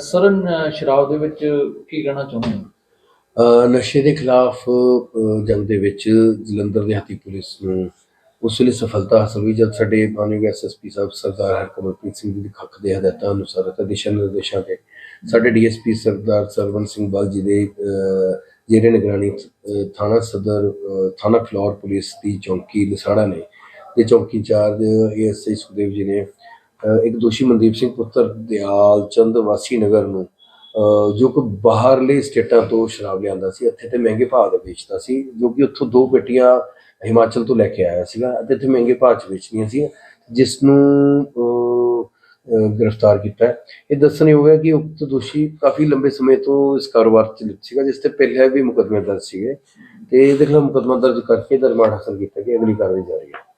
Sir ਨ- ਸ਼ਰਾਬ ਦੇ ਵਿੱਚ ਕੀ ਕਹਿਣਾ ਚਾਹੁੰਦੇ ਹੋ? ਨਸ਼ੇ ਦੇ ਖਿਲਾਫ ਜੰਗ ਦੇ ਵਿੱਚ ਜਲੰਧਰ ਦਿਹਾਤੀ ਪੁਲਿਸ ਨੂੰ ਉਸ ਵੇਲੇ ਸਫਲਤਾ ਹਾਸਲ ਹੋਈ ਜਦ ਸਾਡੇ ਮਾਨਯੋਗ ਐਸਐਸਪੀ ਸਾਹਿਬ ਸਰਦਾਰ ਹਰਕਮਲਪ੍ਰੀਤ ਸਿੰਘ ਦੀ ਖੱਖ ਦੇ ਹਦਾਇਤਾਂ ਅਨੁਸਾਰ ਅਤੇ ਦਿਸ਼ਾ ਨਿਰਦੇਸ਼ਾਂ ਤੇ ਸਾਡੇ ਡੀਐਸਪੀ ਸਰਦਾਰ ਸਰਵਨ ਸਿੰਘ ਬਲ ਜੀ ਦੇ ਜਿਹੜੇ ਨਿਗਰਾਨੀ ਥਾਣਾ ਸਦਰ ਥਾਣਾ ਫਲੋਰ ਪੁਲਿਸ ਦੀ ਚੌਂਕੀ ਲਸਾੜਾ ਨੇ, ਦੇ ਚੌਂਕੀ ਇੰਚਾਰਜ ਏਐਸਆਈ ਸੁਖਦੇਵ ਜੀ ਨੇ ਇੱਕ ਦੋਸ਼ੀ ਮਨਦੀਪ ਸਿੰਘ ਪੁੱਤਰ ਦਿਆਲ ਚੰਦ ਵਾਸੀ ਨਗਰ ਨੂੰ ਜੋ ਕਿ ਬਾਹਰਲੇ ਸਟੇਟਾਂ ਤੋਂ ਸ਼ਰਾਬ ਲਿਆਂਦਾ ਸੀ, ਇੱਥੇ ਤੇ ਮਹਿੰਗੇ ਭਾਅ ਦਾ ਵੇਚਦਾ ਸੀ, ਜੋ ਕਿ ਉੱਥੋਂ ਦੋ ਪੇਟੀਆਂ ਹਿਮਾਚਲ ਤੋਂ ਲੈ ਕੇ ਆਇਆ ਸੀਗਾ ਅਤੇ ਇੱਥੇ ਮਹਿੰਗੇ ਭਾਅ 'ਚ ਵੇਚਣੀਆਂ ਸੀ, ਜਿਸ ਨੂੰ ਗ੍ਰਿਫਤਾਰ ਕੀਤਾ ਇਹ ਦੱਸਣਯੋਗ ਹੈ ਕਿ ਉਕਤ ਦੋਸ਼ੀ ਕਾਫੀ ਲੰਬੇ ਸਮੇਂ ਤੋਂ ਇਸ ਕਾਰੋਬਾਰ 'ਚ ਲਿਪਤ ਸੀਗਾ, ਜਿਸ ਤੇ ਪਹਿਲਾਂ ਵੀ ਮੁਕੱਦਮੇ ਦਰਜ ਸੀਗੇ ਤੇ ਇਹਦੇ ਖਿਲਾਫ ਮੁਕੱਦਮਾ ਦਰਜ ਕਰਕੇ ਦਰਮਾਨ ਹਾਸਲ ਕੀਤਾ ਕਿ ਅਗਲੀ ਕਾਰਵਾਈ ਜਾਰੀ ਹੈ।